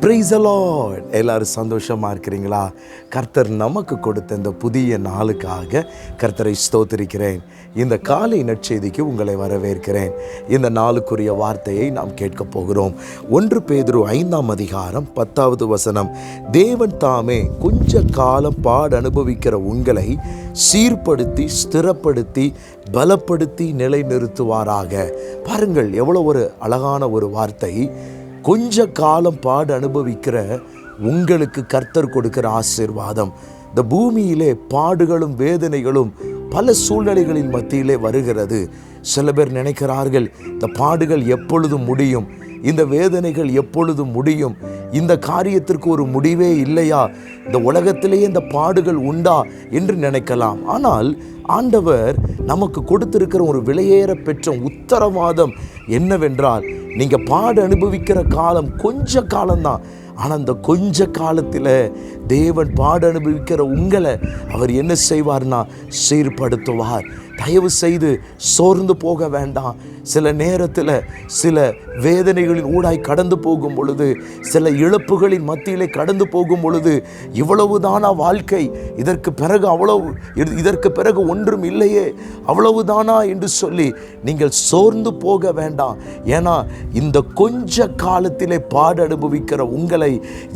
Price the எல்லோரும் எல்லாரும் சந்தோஷமாக இருக்கிறீங்களா? கர்த்தர் நமக்கு கொடுத்த இந்த புதிய நாளுக்காக கர்த்தரை ஸ்தோத்திருக்கிறேன். இந்த காலை நற்செய்திக்கு உங்களை வரவேற்கிறேன். இந்த நாளுக்குரிய வார்த்தையை நாம் கேட்கப் போகிறோம். ஒன்று பேதுரு ஐந்தாம் அதிகாரம் பத்தாவது வசனம். தேவன் தாமே கொஞ்ச காலம் பாடு அனுபவிக்கிற உங்களை சீர்படுத்தி ஸ்திரப்படுத்தி பலப்படுத்தி நிலைநிறுத்துவாராக. பாருங்கள் எவ்வளோ ஒரு அழகான ஒரு வார்த்தை. கொஞ்ச காலம் பாடு அனுபவிக்கிற உங்களுக்கு கர்த்தர் கொடுக்கிற ஆசீர்வாதம். இந்த பூமியிலே பாடுகளும் வேதனைகளும் பல சூழ்நிலைகளின் மத்தியிலே வருகிறது. சில பேர் நினைக்கிறார்கள் இந்த பாடுகள் எப்பொழுதும் முடியும்? இந்த வேதனைகள் எப்பொழுதும் முடியும்? இந்த காரியத்திற்கு ஒரு முடிவே இல்லையா? இந்த உலகத்திலேயே இந்த பாடுகள் உண்டா என்று நினைக்கலாம். ஆனால் ஆண்டவர் நமக்கு கொடுத்திருக்கிற ஒரு விலையேற பெற்ற உத்தரவாதம் என்னவென்றால் நீங்கள் பாடு அனுபவிக்கிற காலம் கொஞ்ச காலம்தான். ஆனால் அந்த கொஞ்ச காலத்தில் தேவன் பாடு அனுபவிக்கிற உங்களை அவர் என்ன செய்வார்னா சீர்படுத்துவார். தயவு செய்து சோர்ந்து போக வேண்டாம். சில நேரத்தில் சில வேதனைகளின் ஊடாய் கடந்து போகும் பொழுது சில இழப்புகளின் மத்தியிலே கடந்து போகும் பொழுது இவ்வளவுதானா வாழ்க்கை? இதற்கு பிறகு அவ்வளவு இது- இதற்கு பிறகு ஒன்றும் இல்லையே. அவ்வளவுதானா என்று சொல்லி நீங்கள் சோர்ந்து போக வேண்டாம். ஏன்னா இந்த கொஞ்ச காலத்திலே பாடு அனுபவிக்கிற உங்களை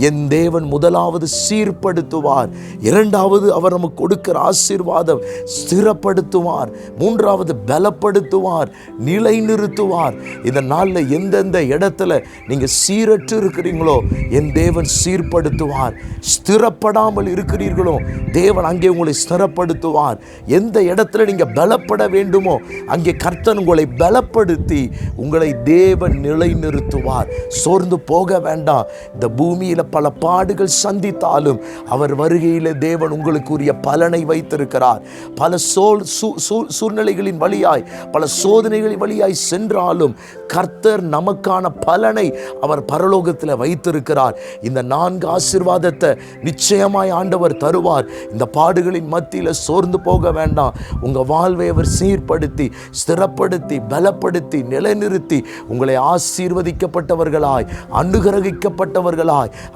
என் தேவன் முதலாவது சீர்படுத்துவார். இரண்டாவது அவர் நமக்கு கொடுக்கிற ஆசீர்வாதம் ஸ்திரப்படுத்துவார். மூன்றாவது பலப்படுத்துவார் நிலைநிறுத்துவார். இந்த நாளில் எந்தெந்த இடத்துல நீங்கள் சீரற்று இருக்கிறீங்களோ என் தேவன் சீர்படுத்துவார். ஸ்திரப்படாமல் இருக்கிறீர்களோ தேவன் அங்கே உங்களை ஸ்திரப்படுத்துவார். எந்த இடத்துல நீங்கள் பலப்பட வேண்டுமோ அங்கே கர்த்தன் உங்களை பலப்படுத்தி உங்களை தேவன் நிலைநிறுத்துவார். சோர்ந்து போக வேண்டாம். இந்த பூமியில் பல பாடுகள் சந்தித்தாலும் அவர் வருகையில் தேவன் உங்களுக்குரிய பலனை வைத்திருக்கிறார். பல சோல் சூ- சூ- சூழ்நிலைகளின் வழியாய் பல சோதனைகளின் வழியாய் சென்றாலும் கர்த்தர் நமக்கான பலனை அவர் பரலோகத்தில் வைத்திருக்கிறார். இந்த நான்கு ஆசீர்வாதத்தை நிச்சயமாய் ஆண்டவர் தருவார். இந்த பாடுகளின் மத்தியில் சோர்ந்து போக வேண்டாம். உங்கள் வாழ்வை அவர் சீர்படுத்தி ஸ்திரப்படுத்தி பலப்படுத்தி நிலைநிறுத்தி உங்களை ஆசீர்வதிக்கப்பட்டவர்களாய் அனுகிரகிக்கப்பட்டவர்களாய்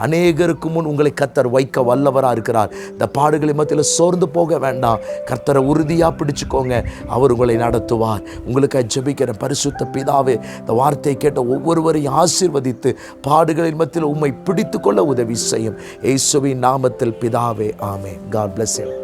அநேகருக்கு முன் உங்களை கத்தர் வைக்க வல்லவராக இருக்கிறார். இந்த பாடுகளின் மத்தியில் சோர்ந்து போக வேண்டாம். கர்த்தரை உறுதியாக பிடிச்சுக்கோங்க. அவர் உங்களை நடத்துவார். உங்களுக்கு ஜபிக்கிற பரிசுத்த பிதாவே இந்த வார்த்தையை கேட்ட ஒவ்வொருவரையும் ஆசீர்வதித்து பாடுகளின் மத்தியில் உண்மை பிடித்து கொள்ள உதவி செய்யும். இயேசுவின் நாமத்தில் பிதாவே ஆமே காட் பிளஸ்